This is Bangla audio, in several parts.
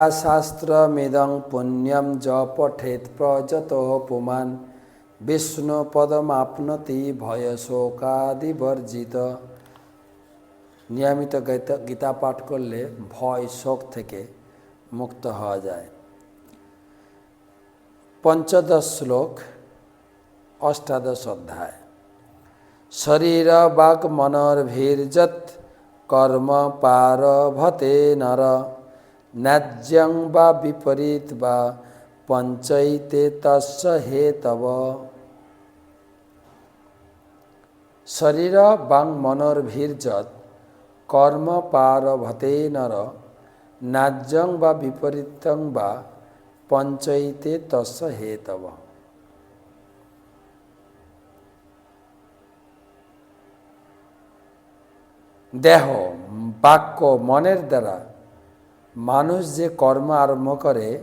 শাস্ত্রমিদং পুণ্যম য পঠেত প্রযত পুমান। বিষ্ণু পদমাপনতি ভয় শোকাদিবর্জিত নিয়মিত গীতা পাঠ করলে ভয় শোক থেকে মুক্ত হওয়া যায়। পঞ্চদশ শ্লোক, অষ্টাদশ অধ্যায়। শরীর বাক মনর্ভীর্যত কর্ম পারভতে নর। ন্যায্যং বা বিপরীত বা পঞ্চৈতে তস্য হেতব শরীর বাং মনর্ভীর্যত কর্ম পারভতে নর ন্যায্যং বা বিপরীতং বা পঞ্চৈতে তস্য হেতব দেহ বাক্য মনের দ্বারা মানুষ যে কর্ম আরম্ভ করে,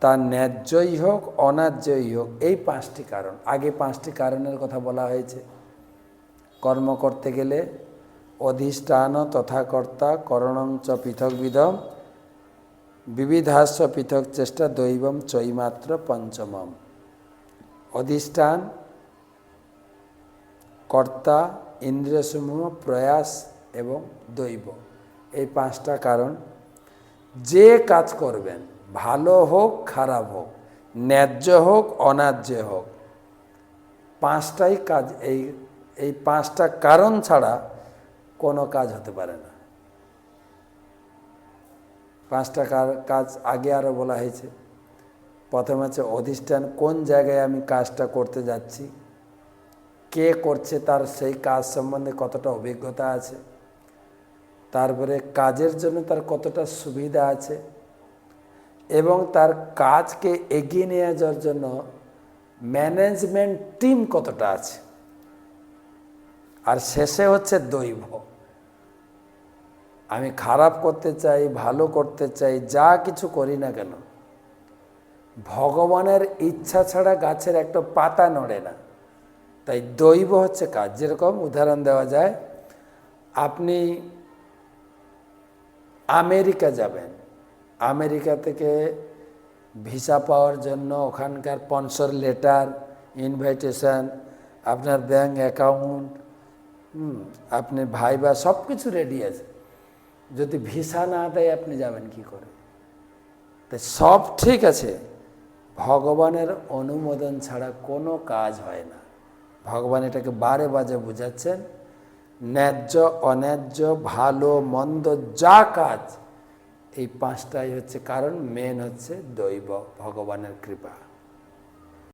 তা ন্যায্যই হোক, অন্যায্যই হোক, এই পাঁচটি কারণ। আগে পাঁচটি কারণের কথা বলা হয়েছে। কর্ম করতে গেলে অধিষ্ঠান, তথাকর্তা, করণং চ পৃথক বিধম বিবিধাস্য পৃথক চেষ্টা দৈবম চৈমাত্র পঞ্চমম। অধিষ্ঠান, কর্তা, ইন্দ্রিয়সমূহ, প্রয়াস এবং দৈব। এই পাঁচটা কারণ যে কাজ করবেন, ভালো হোক, খারাপ হোক, ন্যায্য হোক, অন্যায্য হোক, পাঁচটাই কাজ, এই এই পাঁচটা কারণ ছাড়া কোনো কাজ হতে পারে না। পাঁচটা কাজ আগে আরও বলা হয়েছে। প্রথম হচ্ছে অধিষ্ঠান, কোন জায়গায় আমি কাজটা করতে যাচ্ছি, কে করছে, তার সেই কাজ সম্বন্ধে কতটা অভিজ্ঞতা আছে তারপরে কাজের জন্য তার কতটা সুবিধা আছে এবং তার কাজকে এগিয়ে নিয়ে যাওয়ার জন্য ম্যানেজমেন্ট টিম কতটা আছে? আর শেষে হচ্ছে দৈব আমি খারাপ করতে চাই, ভালো করতে চাই, যা কিছু করি না কেন, ভগবানের ইচ্ছা ছাড়া গাছের একটা পাতা নড়ে না। তাই দৈব হচ্ছে কাজ। যেরকম উদাহরণ দেওয়া যায়, আপনি আমেরিকা যাবেন। আমেরিকা থেকে ভিসা পাওয়ার জন্য ওখানকার স্পন্সর লেটার, ইনভাইটেশন, আপনার ব্যাঙ্ক অ্যাকাউন্ট আপনি ভাই বা সব কিছু রেডি আছে। যদি ভিসা না দেয় আপনি যাবেন কি করে? তাই সব ঠিক আছে। ভগবানের অনুমোদন ছাড়া কোনো কাজ হয় না। ভগবান এটাকে বারে বাজে বুঝাচ্ছেন। ন্যায্য, অন্যায্য, ভালো, মন্দ, যা কাজ। এই পাঁচটাই হচ্ছে কারণ মেন হচ্ছে দৈব, ভগবানের কৃপা।